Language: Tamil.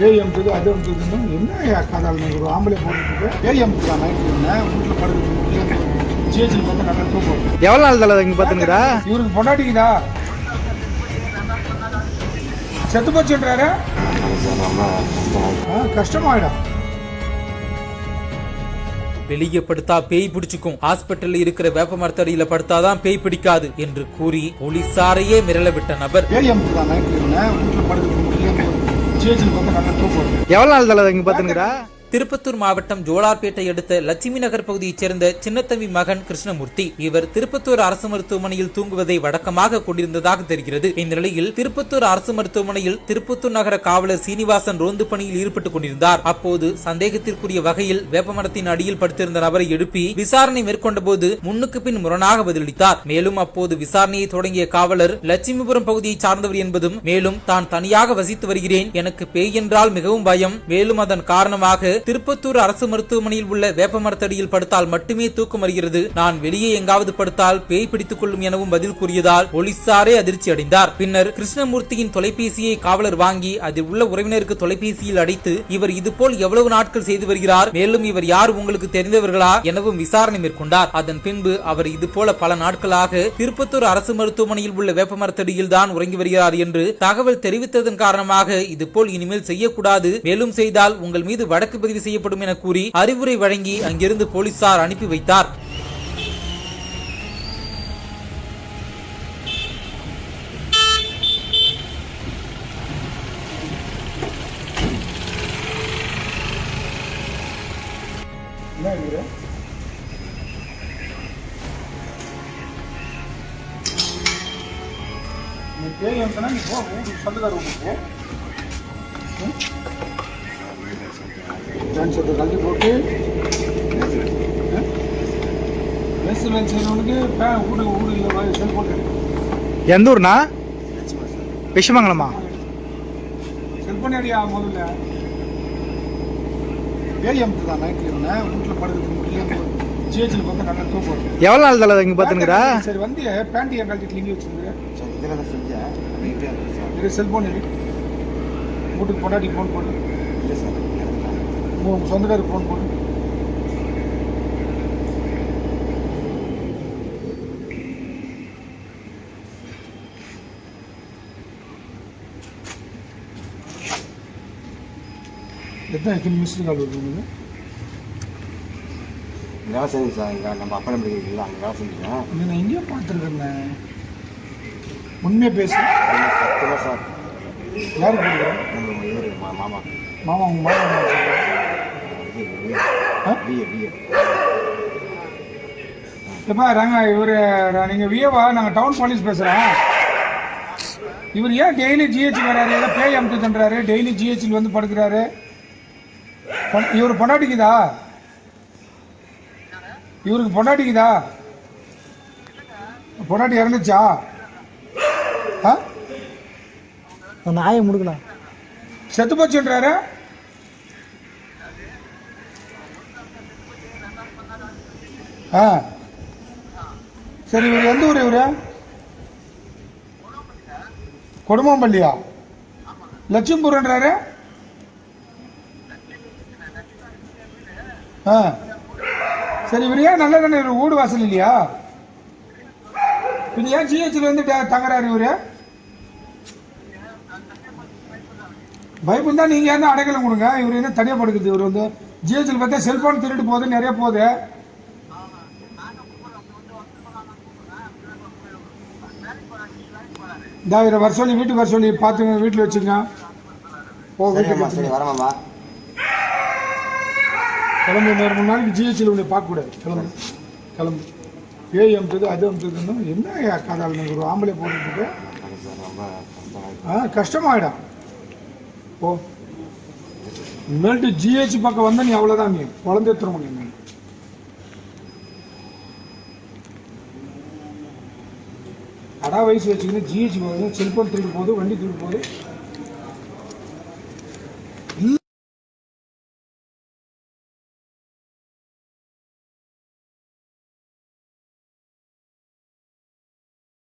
ஏஎம்க்கு அது அமுக்குதுன்னு என்ன கதால் ஒரு ஆம்பளை போட்டுட்டு ஏஎம்க்கு தான் நைட் இருந்தேன் வீட்டில் படுத்து ஜிஹெச்சில் பார்த்தா நல்லா தூக்கம் எவ்வளோ நாள் தலை இங்கே பார்த்துனுக்குறா இவருக்கு பொண்டாட்டிக்குதா செத்து போச்சுன்றாரு? கஷ்டமாயிடும். வெளியே படுத்தா பேய் பிடிச்சுக்கும். ஹாஸ்பிட்டல்ல இருக்கிற வேப்ப மரத்தடியில படுத்தாதான் பேய் பிடிக்காது என்று கூறி போலீசாரையே மிரள விட்ட நபர். ஏஎம்க்கு தான் நைட் இருந்தேன் வீட்டில் படுத்து ஜிஹெச்சில் பார்த்தா நல்லா தூக்கம் எவ்வளோ நாள் தலை இங்கே பார்த்துனுக்குறா திருப்பத்தூர் மாவட்டம் ஜோலார்பேட்டை அடுத்த லட்சுமி நகர் பகுதியைச் சேர்ந்த சின்னத்தம்பி மகன் கிருஷ்ணமூர்த்தி. இவர் திருப்பத்தூர் அரசு மருத்துவமனையில் தூங்குவதை வழக்கமாக கொண்டிருந்ததாக தெரிகிறது. இந்த நிலையில் திருப்பத்தூர் அரசு மருத்துவமனையில் திருப்பத்தூர் நகர காவலர் சீனிவாசன் ரோந்து பணியில் ஈடுபட்டுக் கொண்டிருந்தார். அப்போது சந்தேகத்திற்குரிய வகையில் வேப்பமரத்தின் அடியில் படுத்திருந்த நபரை எழுப்பி விசாரணை மேற்கொண்ட போது முன்னுக்கு பின் முரணாக பதிலளித்தார். மேலும் அப்போது விசாரணையை தொடங்கிய காவலர் லட்சுமிபுரம் பகுதியை சார்ந்தவர் என்பதும் மேலும் தான் தனியாக வசித்து வருகிறேன். எனக்கு பேய் என்றால் மிகவும் பயம். மேலும் அதன் காரணமாக திருப்பத்தூர் அரசு மருத்துவமனையில் உள்ள வேப்ப மரத்தடியில் படுத்தால் மட்டுமே தூக்கம் வருகிறது. நான் வெளியே எங்காவது படுத்தால் பேய் பிடித்துக் கொள்ளும் எனவும் பதில் கூறியதால் போலீசாரே அதிர்ச்சி அடைந்தார். பின்னர் கிருஷ்ணமூர்த்தியின் தொலைபேசியை காவலர் வாங்கி அதில் உள்ள உறவினருக்கு தொலைபேசியில் அடைத்து இவர் இதுபோல் எவ்வளவு நாட்கள் செய்து வருகிறார்? மேலும் இவர் யார்? உங்களுக்கு தெரிந்தவர்களா? எனவும் விசாரணை மேற்கொண்டார். அதன் பின்பு அவர் இதுபோல பல நாட்களாக திருப்பத்தூர் அரசு மருத்துவமனையில் உள்ள வேப்ப மரத்தடியில் தான் உறங்கி வருகிறார் என்று தகவல் தெரிவித்ததன் காரணமாக இதுபோல் இனிமேல் செய்யக்கூடாது. மேலும் செய்தால் உங்கள் மீது வழக்கு பதிவு செய்யப்படும் என கூறி அறிவுரை வழங்கி அங்கிருந்து போலீசார் அனுப்பி வைத்தார். என்ன இவரு நீ நீ போ வீட்டுக்கு சொந்தக்கார போ. டான்ஸ் எடுத்து கழட்டி போட்டு வேலை செய்யறவனுக்கு பே வீடு வீடு இல்லை செல்போன் எந்த ஊர்னா விஷமங்கலமா செல்போன் அடியா முதல்ல? ஏஎம்க்கு தான் நைட்டில் இருந்தேன் வீட்டில் படுக்கிறது முடியல ஜிஹெச்சில் பார்த்தா நல்லா தூக்கம் எவ்வளோ நாள் தலை இங்கே பார்த்துனுக்குறா சரி வந்து பேண்ட் என் கழட்டி கிளீங்கி வச்சிருந்தேன் இதில் செஞ்சேன். வீட்டு சார். இது செல்போன் இருக்கு வீட்டுக்கு பொண்டாட்டி ஃபோன் போடு. இல்லை சார். உங்கள் சொந்தக்காருக்கு ஃபோன் போடு எத்தனை எத்தனை மிஸ்டு கால் இங்க வேலை சார் இங்கே நம்ம அப்பா படிக்கிறீங்களா அங்கே வேலை இதை நான் எங்கேயோ பார்த்துருக்கேன் உண்மையாக பேசு சார் யாருக்கு மாமா மாமா உங்கள் மாமா எப்பா நாங்க இவர் நீங்கள் விஏவா? நாங்கள் டவுன் போலீஸ் பேசுகிறோம் இவர் ஏன் டெய்லி ஜிஹெச் வராரு? ஏதோ பேய் அமுத்துன்றாரு டெய்லி ஜிஹெச்சில் வந்து படுக்கிறாரு. இவர் பொண்டாட்டிக்குதா? இவருக்கு பொண்டாட்டிக்குதா? பொண்டாட்டி இறந்துச்சா? நாயை முடுக்கலாம் செத்து போச்சுன்றாரு? ஆ. சரி இவர் எந்த ஊர் இவர்? கொடுமாம்பள்ளியா? லட்சுமிபுரன்றாரு? ஆ. சரி இவர் ஏன் நல்ல தானே இவர் வீடு வாசல் இல்லையா? இது ஏன் ஜிஹெச்சில் வந்து தங்குறாரு இவர்? பயப்பம் தான் நீங்கள் என்ன அடைக்கலம் கொடுங்க. இவர் என்ன தனியாக படுக்குது? இவர் வந்து ஜிஹெச்சில் பார்த்தா செல்ஃபோன் திருட்டு போகுது நிறைய போகுது. இந்த இவரை வர சொல்லி வீட்டுக்கு வர சொல்லி பார்த்துங்க வீட்டில் வச்சுங்க ஓ வீட்டுக்கு சரி. வரமாம்மா கிளம்பு இன்னொரு மூணு நாளைக்கு ஜிஹெச்சில் உன்னை பார்க்கக்கூடாது. கிளம்பு கிளம்பு. ஏய் அமுத்துது அது அமுத்துதுன்னு என்ன கதால் ஒரு ஆம்பளை போட்டுட்டு ஆ கஷ்டமாயிடும். ஓ இனிமேல்ட்டு ஜிஹெச் பக்கம் வந்தா நீ அவ்வளோதான் நீ. குழந்தை திரும்ப நீ அடா வயசு வச்சுக்கின்னு ஜிஹெச் போகுது செல்போன் திருடு போகுது வண்டி திருடு போகுது.